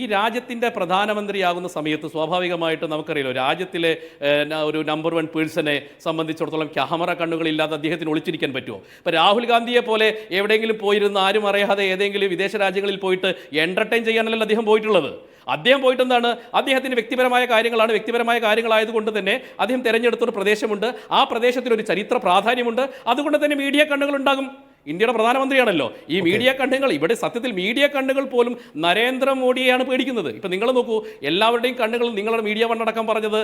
ഈ രാജ്യത്തിന്റെ പ്രധാനമന്ത്രിയാകുന്ന സമയത്ത് സ്വാഭാവികമായിട്ട് നമുക്കറിയാലോ രാജ്യത്തിലെ ഒരു നമ്പർ വൺ പേഴ്സണെ സംബന്ധിച്ചിടത്തോളം ക്യാമറ കണ്ണുകളില്ലാതെ അദ്ദേഹത്തിന് ഒളിച്ചിരിക്കാൻ പറ്റുമോ? ഇപ്പോൾ രാഹുൽ ഗാന്ധിയെ പോലെ എവിടെയെങ്കിലും പോയിരുന്ന ആരും അറിയാതെ ഏതെങ്കിലും വിദേശ രാജ്യങ്ങളിൽ പോയിട്ട് എന്റർടൈൻ ചെയ്യാനല്ല അദ്ദേഹം പോയിട്ടുള്ളത്? അദ്ദേഹം പോയിട്ട് എന്താണ് അദ്ദേഹത്തിന്റെ വ്യക്തിപരമായ കാര്യങ്ങളാണ്. വ്യക്തിപരമായ കാര്യങ്ങളായതുകൊണ്ട് തന്നെ അദ്ദേഹം തിരഞ്ഞെടുത്തൊരു പ്രദേശമുണ്ട്. ആ പ്രദേശത്തിനൊരു ചരിത്ര പ്രാധാന്യമുണ്ട്. അതുകൊണ്ട് തന്നെ മീഡിയ കണ്ണുകൾ ഉണ്ടാകും ഇന്ത്യയുടെ പ്രധാനമന്ത്രിയാണല്ലോ. ഈ മീഡിയ കണ്ണുകൾ ഇവിടെ സത്യത്തിൽ മീഡിയ കണ്ണുകൾ പോലും നരേന്ദ്രമോദിയെയാണ് പേടിക്കുന്നത്. ഇപ്പം നിങ്ങൾ നോക്കൂ എല്ലാവരുടെയും കണ്ണുകൾ നിങ്ങളുടെ മീഡിയ വണ്ണടക്കം പറഞ്ഞത്.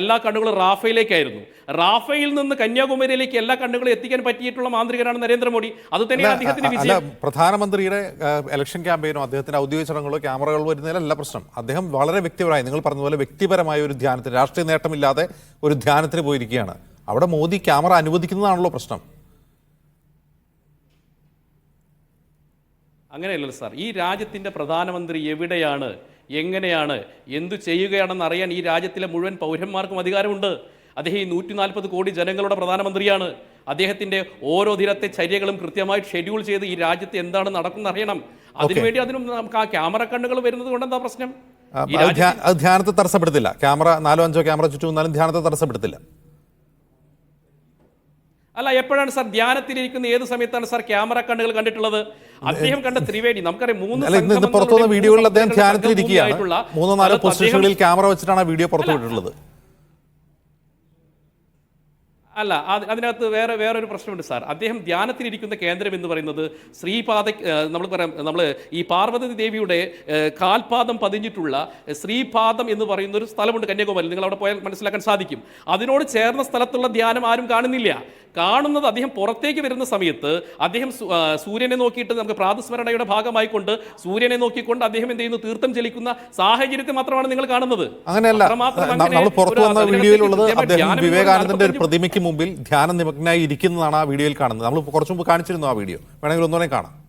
എല്ലാ കണ്ണുകളും റാഫയിലേക്കായിരുന്നു റാഫയിൽ നിന്ന് കന്യാകുമാരിയിലേക്ക് എല്ലാ കണ്ണുകളും എത്തിക്കാൻ പറ്റിയിട്ടുള്ള മാന്ത്രികനാണ് നരേന്ദ്രമോദി അത് തന്നെയാണ് അദ്ദേഹത്തിന്റെ വിജയം. പ്രധാനമന്ത്രിയുടെ ഇലക്ഷൻ ക്യാമ്പയിനോ അദ്ദേഹത്തിന്റെ ഔദ്യോഗിക ചടങ്ങുകളോ ക്യാമറകൾ വരുന്നതിലല്ല പ്രശ്നം. അദ്ദേഹം വളരെ വ്യക്തിപരമായി നിങ്ങൾ പറഞ്ഞതുപോലെ വ്യക്തിപരമായ ഒരു ധ്യാനത്തിന് രാഷ്ട്രീയ നേട്ടമില്ലാതെ ഒരു ധ്യാനത്തിന് പോയിരിക്കുകയാണ്. അവിടെ മോദി ക്യാമറ അനുവദിക്കുന്നതാണല്ലോ പ്രശ്നം. അങ്ങനെയല്ലല്ലോ സാർ. ഈ രാജ്യത്തിന്റെ പ്രധാനമന്ത്രി എവിടെയാണ്? എങ്ങനെയാണ്? എന്തു ചെയ്യുകയാണെന്ന് അറിയാൻ ഈ രാജ്യത്തിലെ മുഴുവൻ പൗരന്മാർക്കും അധികാരമുണ്ട്. അദ്ദേഹം ഈ നൂറ്റി നാൽപ്പത് കോടി ജനങ്ങളുടെ പ്രധാനമന്ത്രിയാണ്. അദ്ദേഹത്തിന്റെ ഓരോ ദിനത്തെ ചര്യകളും കൃത്യമായി ഷെഡ്യൂൾ ചെയ്ത് ഈ രാജ്യത്ത് എന്താണ് നടക്കുന്നത് അറിയണം. അതിനുവേണ്ടി അതിനും നമുക്ക് ആ ക്യാമറ കണ്ണുകൾ വരുന്നത് കൊണ്ട് എന്താ പ്രശ്നം ധ്യാനത്തെ തടസ്സപ്പെടുത്തില്ല. ക്യാമറ നാലോ അഞ്ചോ ക്യാമറ ചുറ്റും വന്നാലും ധ്യാനത്തെ തടസ്സപ്പെടുത്തില്ല. അല്ല എപ്പോഴാണ് സാർ ധ്യാനത്തിലിരിക്കുന്ന ഏത് സമയത്താണ് സാർ ക്യാമറ കണ്ണുകൾ കണ്ടിട്ടുള്ളത്? അദ്ദേഹം കണ്ട ത്രിവേണി. നമുക്കറിയാം മൂന്ന് അല്ല ഇന്ന് ഇന്ന് സംഗമങ്ങളുടെ പുറത്തു വന്ന മൂന്ന് വീഡിയോകളിൽ അദ്ദേഹം ധ്യാനത്തിലിരിക്കുകയാണ്. മൂന്നോ നാലോ പൊസിഷനുകളിൽ ക്യാമറ വെച്ചിട്ടാണ് ആ വീഡിയോ പുറത്തു വിട്ടിട്ടുള്ളത്. അല്ല അത് അതിനകത്ത് വേറെ വേറൊരു പ്രശ്നമുണ്ട് സാർ. അദ്ദേഹം ധ്യാനത്തിലിരിക്കുന്ന കേന്ദ്രം എന്ന് പറയുന്നത് ശ്രീപാദ നമ്മൾ പറയാം നമ്മൾ ഈ പാർവതി ദേവിയുടെ കാൽപാദം പതിഞ്ഞിട്ടുള്ള ശ്രീപാദം എന്ന് പറയുന്ന ഒരു സ്ഥലമുണ്ട് കന്യാകുമാരി. നിങ്ങൾ അവിടെ പോയാൽ മനസ്സിലാക്കാൻ സാധിക്കും. അതിനോട് ചേർന്ന സ്ഥലത്തുള്ള ധ്യാനം ആരും കാണുന്നില്ല. കാണുന്നത് അദ്ദേഹം പുറത്തേക്ക് വരുന്ന സമയത്ത് അദ്ദേഹം സൂര്യനെ നോക്കിയിട്ട് നമുക്ക് പ്രാതസ്മരണയുടെ ഭാഗമായിക്കൊണ്ട് സൂര്യനെ നോക്കിക്കൊണ്ട് അദ്ദേഹം എന്ത് ചെയ്യുന്നു? തീർത്ഥം ചലിക്കുന്ന സാഹചര്യത്തെ മാത്രമാണ് നിങ്ങൾ കാണുന്നത്. അങ്ങനെയല്ല. നമ്മൾ പുറത്തു വന്ന വീഡിയോയിലുള്ളത് അദ്ദേഹം വിവേകാനന്ദന്റെ ഒരു പ്രതിമയ്ക്ക് മുമ്പിൽ ധ്യാന നിമഗ്നായി ഇരിക്കുന്നതാണ് ആ വീഡിയോയിൽ കാണുന്നത്. നമ്മൾ കുറച്ചു മുമ്പ് കാണിച്ചിരുന്നു ആ വീഡിയോ. വേണമെങ്കിൽ ഒന്നുകൂടെ കാണാം.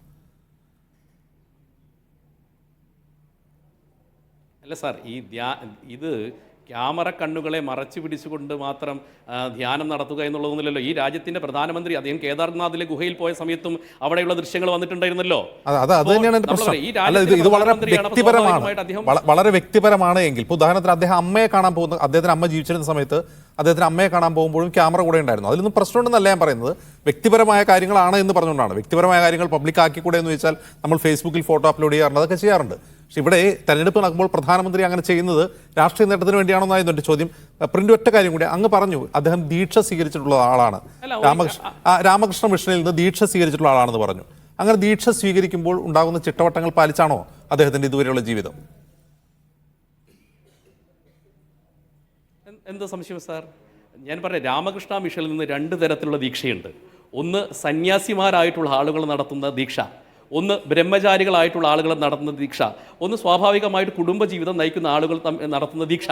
അല്ല സാർ ഈ ധ്യാ ഇത് ക്യാമറ കണ്ണുകളെ മറച്ചു പിടിച്ചുകൊണ്ട് മാത്രം ധ്യാനം നടത്തുക എന്നുള്ളതൊന്നുമില്ലല്ലോ. ഈ രാജ്യത്തിന്റെ പ്രധാനമന്ത്രി അദ്ദേഹം കേദാർനാഥിലെ ഗുഹയിൽ പോയ സമയത്തും അവിടെയുള്ള ദൃശ്യങ്ങൾ വന്നിട്ടുണ്ടായിരുന്നല്ലോ. വളരെ വ്യക്തിപരമാണ്. അദ്ദേഹം- വളരെ വ്യക്തിപരമാണ് എങ്കിൽ. ഉദാഹരണത്തിന് അദ്ദേഹം അമ്മയെ കാണാൻ പോകുന്ന അദ്ദേഹത്തിന് അമ്മ ജീവിച്ചിരുന്ന സമയത്ത് അദ്ദേഹത്തിന് അമ്മയെ കാണാൻ പോകുമ്പോഴും ക്യാമറ കൂടെ ഉണ്ടായിരുന്നു. അതിലൊന്നും പ്രശ്നമുണ്ടെന്നല്ല ഞാൻ പറയുന്നത്. വ്യക്തിപരമായ കാര്യങ്ങളാണ് എന്ന് പറഞ്ഞുകൊണ്ടാണ്. വ്യക്തിപരമായ കാര്യങ്ങൾ പബ്ലിക് ആക്കിക്കൂടെ എന്ന് വെച്ചാൽ നമ്മൾ ഫേസ്ബുക്കിൽ ഫോട്ടോ അപ്ലോഡ് ചെയ്യാറുണ്ട് അതൊക്കെ ചെയ്യാറുണ്ട്. പക്ഷെ ഇവിടെ തെരഞ്ഞെടുപ്പ് നടക്കുമ്പോൾ പ്രധാനമന്ത്രി അങ്ങനെ ചെയ്യുന്നത് രാഷ്ട്രീയ നേട്ടത്തിന് വേണ്ടിയാണെന്നായിരുന്നു എന്റെ ചോദ്യം. പ്രിന്റ് ഒറ്റ കാര്യം കൂടി. അങ്ങ് പറഞ്ഞു അദ്ദേഹം ദീക്ഷ സ്വീകരിച്ചിട്ടുള്ള ആളാണ്. രാമകൃഷ്ണ ആ, രാമകൃഷ്ണ മിഷനിൽ നിന്ന് ദീക്ഷ സ്വീകരിച്ചിട്ടുള്ള ആളാണെന്ന് പറഞ്ഞു. അങ്ങനെ ദീക്ഷ സ്വീകരിക്കുമ്പോൾ ഉണ്ടാകുന്ന ചിട്ടവട്ടങ്ങൾ പാലിച്ചാണോ അദ്ദേഹത്തിന്റെ ഇതുവരെയുള്ള ജീവിതം? എന്ത് സംശയം സാർ? ഞാൻ പറഞ്ഞ രാമകൃഷ്ണ മിഷനിൽ നിന്ന് രണ്ട് തരത്തിലുള്ള ദീക്ഷയുണ്ട്. ഒന്ന് സന്യാസിമാരായിട്ടുള്ള ആളുകൾ നടത്തുന്ന ദീക്ഷ. ഒന്ന് ബ്രഹ്മചാരികളായിട്ടുള്ള ആളുകൾ നടത്തുന്ന ദീക്ഷ. ഒന്ന് സ്വാഭാവികമായിട്ട് കുടുംബജീവിതം നയിക്കുന്ന ആളുകൾ നടത്തുന്ന ദീക്ഷ.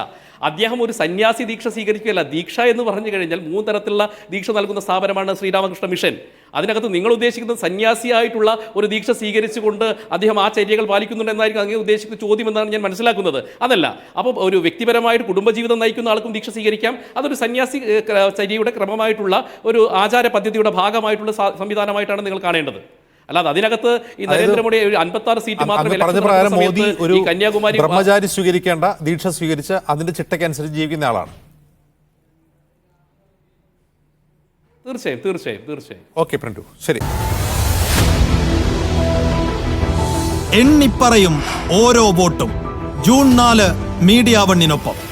അദ്ദേഹം ഒരു സന്യാസി ദീക്ഷ സ്വീകരിക്കുകയല്ല. ദീക്ഷ എന്ന് പറഞ്ഞു കഴിഞ്ഞാൽ മൂന്ന് തരത്തിലുള്ള ദീക്ഷ നൽകുന്ന സ്ഥാപനമാണ് ശ്രീരാമകൃഷ്ണ മിഷൻ. അതിനകത്ത് നിങ്ങൾ ഉദ്ദേശിക്കുന്നത് സന്യാസിയായിട്ടുള്ള ഒരു ദീക്ഷ സ്വീകരിച്ചുകൊണ്ട് അദ്ദേഹം ആ ചര്യകൾ പാലിക്കുന്നുണ്ട് എന്നായിരിക്കും അങ്ങനെ ഉദ്ദേശിക്കുന്ന ചോദ്യം എന്നാണ് ഞാൻ മനസ്സിലാക്കുന്നത്. അതല്ല അപ്പോൾ ഒരു വ്യക്തിപരമായിട്ട് കുടുംബജീവിതം നയിക്കുന്ന ആൾക്കും ദീക്ഷ സ്വീകരിക്കാം. അതൊരു സന്യാസി ചര്യയുടെ ക്രമമായിട്ടുള്ള ഒരു ആചാര പദ്ധതിയുടെ ഭാഗമായിട്ടുള്ള സംവിധാനമായിട്ടാണ് നിങ്ങൾ കാണേണ്ടത്. അല്ലാതെ അതിനകത്ത് ഈ നരേന്ദ്രമോദി ഒരു അൻപത്തി ആറ് സീറ്റ് മാത്രമേ മാത്രം മോദി ഒരു ഈ കന്യാകുമാരി ബ്രഹ്മചാരി സ്വീകരിക്കേണ്ട ദീക്ഷ സ്വീകരിച്ച് അതിന്റെ ചിട്ടയ്ക്കനുസരിച്ച് ജീവിക്കുന്ന ആളാണ്. തീർച്ചയായും തീർച്ചയായും തീർച്ചയായും. ഓക്കെ പ്രിന്റു ശരി. എണ്ണിപ്പറയും ഓരോ വോട്ടും. ജൂൺ നാല് മീഡിയ വണ്ണിനൊപ്പം.